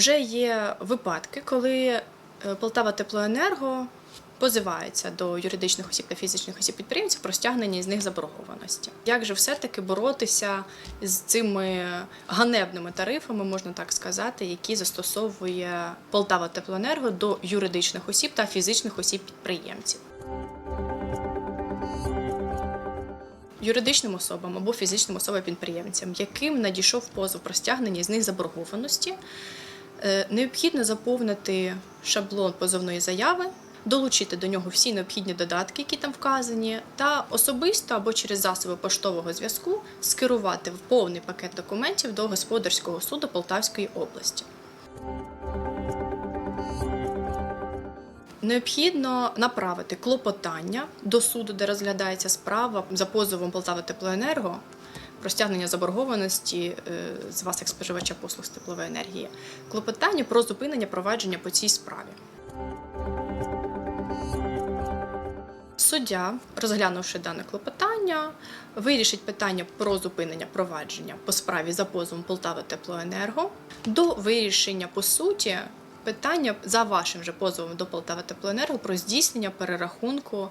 Вже є випадки, коли е, Полтава Теплоенерго позивається до юридичних осіб та фізичних осіб підприємців про стягнення з них заборгованості. Як же все-таки боротися з цими ганебними тарифами, можна так сказати, які застосовує Полтава Теплоенерго до юридичних осіб та фізичних осіб підприємців? Юридичним особам або фізичним особам підприємцям, яким надійшов позов про стягнення з них заборгованості, необхідно заповнити шаблон позовної заяви, долучити до нього всі необхідні додатки, які там вказані, та особисто або через засоби поштового зв'язку скерувати в повний пакет документів до господарського суду Полтавської області. Необхідно направити клопотання до суду, де розглядається справа за позовом Полтава Теплоенерго про стягнення заборгованості е, з вас як споживача послуг з теплової енергії. Клопотання про зупинення провадження по цій справі. Суддя, розглянувши дане клопотання, вирішить питання про зупинення провадження по справі за позовом Полтава Теплоенерго до вирішення по суті питання за вашим же позовом до Полтава Теплоенерго про здійснення перерахунку